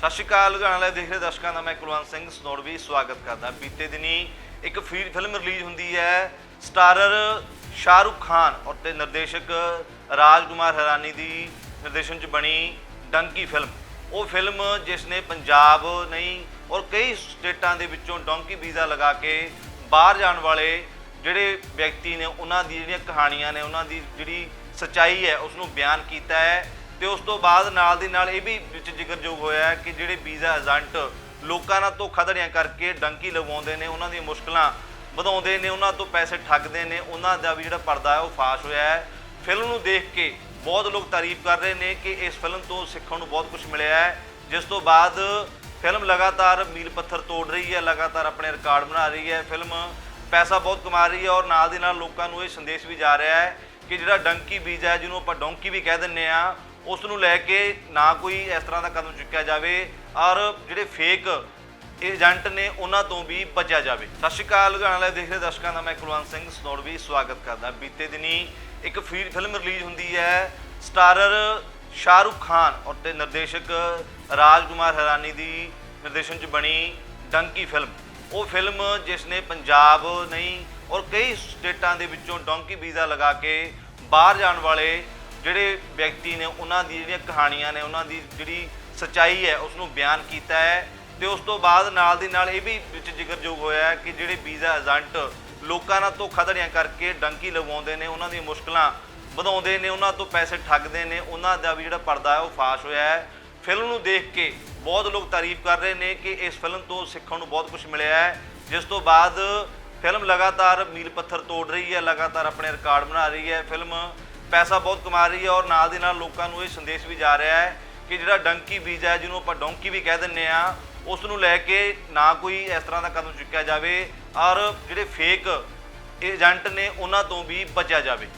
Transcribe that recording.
ਸਤਿ ਸ਼੍ਰੀ ਅਕਾਲ, ਲੁਧਿਆਣਾ ਲਾਈਵ ਦੇਖ ਰਹੇ ਦਰਸ਼ਕਾਂ ਦਾ ਮੈਂ ਕੁਲਵੰਤ ਸਿੰਘ ਸਨੋੜਵੀ, ਸਵਾਗਤ ਕਰਦਾ। ਬੀਤੇ ਦਿਨੀ ਇੱਕ ਫੀ- ਫਿਲਮ ਰਿਲੀਜ਼ ਹੁੰਦੀ ਹੈ, ਸਟਾਰਰ ਸ਼ਾਹਰੁਖ ਖਾਨ ਔਰ ਤੇ ਨਿਰਦੇਸ਼ਕ ਰਾਜਕੁਮਾਰ ਹੈਰਾਨੀ ਦੀ ਨਿਰਦੇਸ਼ਨ 'ਚ ਬਣੀ ਡੰਕੀ ਫਿਲਮ। ਉਹ ਫਿਲਮ ਜਿਸ ਨੇ ਪੰਜਾਬ ਨਹੀਂ, ਔਰ ਕਈ ਸਟੇਟਾਂ ਦੇ ਵਿੱਚੋਂ ਡੋਂਕੀ ਵੀਜ਼ਾ ਲਗਾ ਕੇ ਬਾਹਰ ਜਾਣ ਵਾਲੇ ਜਿਹੜੇ ਵਿਅਕਤੀ ਨੇ, ਉਹਨਾਂ ਦੀ ਜਿਹੜੀਆਂ ਕਹਾਣੀਆਂ ਨੇ, ਉਹਨਾਂ ਦੀ ਜਿਹੜੀ ਸਚਾਈ ਹੈ ਉਸ ਨੂੰ ਬਿਆਨ ਕੀਤਾ ਹੈ। ਤੇ ਉਸ ਤੋਂ ਬਾਅਦ ਨਾਲ ਦੀ ਨਾਲ ਇਹ ਵੀ ਵਿੱਚ ਜ਼ਿਕਰਯੋਗ ਹੋਇਆ ਹੈ ਕਿ ਜਿਹੜੇ ਵੀਜ਼ਾ ਏਜੰਟ ਲੋਕਾਂ ਨਾਲ ਧੋਖਾਧੜੀਆਂ ਕਰਕੇ ਡੰਕੀ ਲਗਵਾਉਂਦੇ ਨੇ, ਉਹਨਾਂ ਦੀਆਂ ਮੁਸ਼ਕਲਾਂ ਵਧਾਉਂਦੇ ਨੇ, ਉਹਨਾਂ ਤੋਂ ਪੈਸੇ ਠੱਗਦੇ ਨੇ, ਉਹਨਾਂ ਦਾ ਵੀ ਜਿਹੜਾ ਪਰਦਾ ਹੈ ਉਹ ਫਾਸ਼ ਹੋਇਆ ਹੈ। ਫਿਲਮ ਨੂੰ ਦੇਖ ਕੇ ਬਹੁਤ ਲੋਕ ਤਾਰੀਫ ਕਰ ਰਹੇ ਨੇ ਕਿ ਇਸ ਫਿਲਮ ਤੋਂ ਸਿੱਖਣ ਨੂੰ ਬਹੁਤ ਕੁਝ ਮਿਲਿਆ ਹੈ। ਜਿਸ ਤੋਂ ਬਾਅਦ ਫਿਲਮ ਲਗਾਤਾਰ ਮੀਲ ਪੱਥਰ ਤੋੜ ਰਹੀ ਹੈ, ਲਗਾਤਾਰ ਆਪਣੇ ਰਿਕਾਰਡ ਬਣਾ ਰਹੀ ਹੈ। ਫਿਲਮ ਪੈਸਾ ਬਹੁਤ ਕਮਾ ਰਹੀ ਹੈ ਔਰ ਨਾਲ ਦੀ ਨਾਲ ਲੋਕਾਂ ਨੂੰ ਇਹ ਸੰਦੇਸ਼ ਵੀ ਜਾ ਰਿਹਾ ਹੈ ਕਿ ਜਿਹੜਾ ਡੰਕੀ ਬੀਜ ਹੈ, ਜਿਹਨੂੰ ਆਪਾਂ ਡੋਂਕੀ ਵੀ ਕਹਿ ਦਿੰਨੇ ਆ ਉਸ ਨੂੰ ਲੈ ਕੇ ਨਾ ਕੋਈ ਇਸ ਤਰ੍ਹਾਂ ਦਾ ਕਦਮ ਚੁੱਕਿਆ ਜਾਵੇ ਔਰ ਜਿਹੜੇ ਫੇਕ ਏਜੰਟ ਨੇ ਉਹਨਾਂ ਤੋਂ ਵੀ ਬਚਿਆ ਜਾਵੇ। ਸਤਿ ਸ਼੍ਰੀ ਅਕਾਲ, ਲੁਧਿਆਣਾ ਲਾਈਵ ਦੇਖ ਰਹੇ ਦਰਸ਼ਕਾਂ ਦਾ ਮੈਂ ਕੁਲਵੰਤ ਸਿੰਘ ਸਨੋੜਵੀ ਸਵਾਗਤ ਕਰਦਾ। ਬੀਤੇ ਦਿਨੀ ਇੱਕ ਫੀ- ਫਿਲਮ ਰਿਲੀਜ਼ ਹੁੰਦੀ ਹੈ, ਸਟਾਰਰ ਸ਼ਾਹਰੁਖ ਖਾਨ ਔਰ ਤੇ ਨਿਰਦੇਸ਼ਕ ਰਾਜਕੁਮਾਰ ਹੈਰਾਨੀ ਦੀ ਨਿਰਦੇਸ਼ਨ 'ਚ ਬਣੀ ਡੰਕੀ ਫਿਲਮ। ਉਹ ਫਿਲਮ ਜਿਸ ਨੇ ਪੰਜਾਬ ਨਹੀਂ ਔਰ ਕਈ ਸਟੇਟਾਂ ਦੇ ਵਿੱਚੋਂ ਡੋਂਕੀ ਵੀਜ਼ਾ ਲਗਾ ਕੇ ਬਾਹਰ ਜਾਣ ਵਾਲੇ ਜਿਹੜੇ ਵਿਅਕਤੀ ਨੇ, ਉਹਨਾਂ ਦੀ ਜਿਹੜੀਆਂ ਕਹਾਣੀਆਂ ਨੇ, ਉਹਨਾਂ ਦੀ ਜਿਹੜੀ ਸਚਾਈ ਹੈ ਉਸ ਨੂੰ ਬਿਆਨ ਕੀਤਾ ਹੈ ਤੇ ਉਸ ਤੋਂ ਬਾਅਦ ਨਾਲ ਦੀ ਨਾਲ ਇਹ ਵੀ ਵਿੱਚ ਜ਼ਿਕਰਯੋਗ ਹੋਇਆ ਹੈ ਕਿ ਜਿਹੜੇ ਵੀਜ਼ਾ ਏਜੰਟ ਲੋਕਾਂ ਨਾਲ ਧੋਖਾਧੜੀਆਂ ਕਰਕੇ ਡੰਕੀ ਲਗਾਉਂਦੇ ਨੇ, ਉਹਨਾਂ ਦੀਆਂ ਮੁਸ਼ਕਲਾਂ ਵਧਾਉਂਦੇ ਨੇ, ਉਹਨਾਂ ਤੋਂ ਪੈਸੇ ਠੱਗਦੇ ਨੇ, ਉਹਨਾਂ ਦਾ ਵੀ ਜਿਹੜਾ ਪਰਦਾ ਹੈ ਉਹ ਫਾਸ਼ ਹੋਇਆ ਹੈ। ਫਿਲਮ ਨੂੰ ਦੇਖ ਕੇ ਬਹੁਤ ਲੋਕ ਤਾਰੀਫ ਕਰ ਰਹੇ ਨੇ ਕਿ ਇਸ ਫਿਲਮ ਤੋਂ ਸਿੱਖਣ ਨੂੰ ਬਹੁਤ ਕੁਝ ਮਿਲਿਆ ਹੈ, ਜਿਸ ਤੋਂ ਬਾਅਦ ਫਿਲਮ ਲਗਾਤਾਰ ਮੀਲ ਪੱਥਰ ਤੋੜ ਰਹੀ ਹੈ, ਲਗਾਤਾਰ ਆਪਣੇ ਰਿਕਾਰਡ ਬਣਾ ਰਹੀ ਹੈ। ਫਿਲਮ ਪੈਸਾ ਬਹੁਤ ਕਮਾ ਰਹੀ ਹੈ ਔਰ ਨਾਲ ਦੀ ਨਾਲ ਲੋਕਾਂ ਨੂੰ ਇਹ ਸੰਦੇਸ਼ ਵੀ ਜਾ ਰਿਹਾ ਹੈ ਕਿ ਜਿਹੜਾ ਡੰਕੀ ਬੀਜ ਹੈ, ਜਿਹਨੂੰ ਆਪਾਂ ਡੋਂਕੀ ਵੀ ਕਹਿ ਦਿੰਨੇ ਆ ਉਸ ਨੂੰ ਲੈ ਕੇ ਨਾ ਕੋਈ ਇਸ ਤਰ੍ਹਾਂ ਦਾ ਕਦਮ ਚੁੱਕਿਆ ਜਾਵੇ ਔਰ ਜਿਹੜੇ ਫੇਕ ਏਜੰਟ ਨੇ ਉਹਨਾਂ ਤੋਂ ਵੀ ਬਚਿਆ ਜਾਵੇ।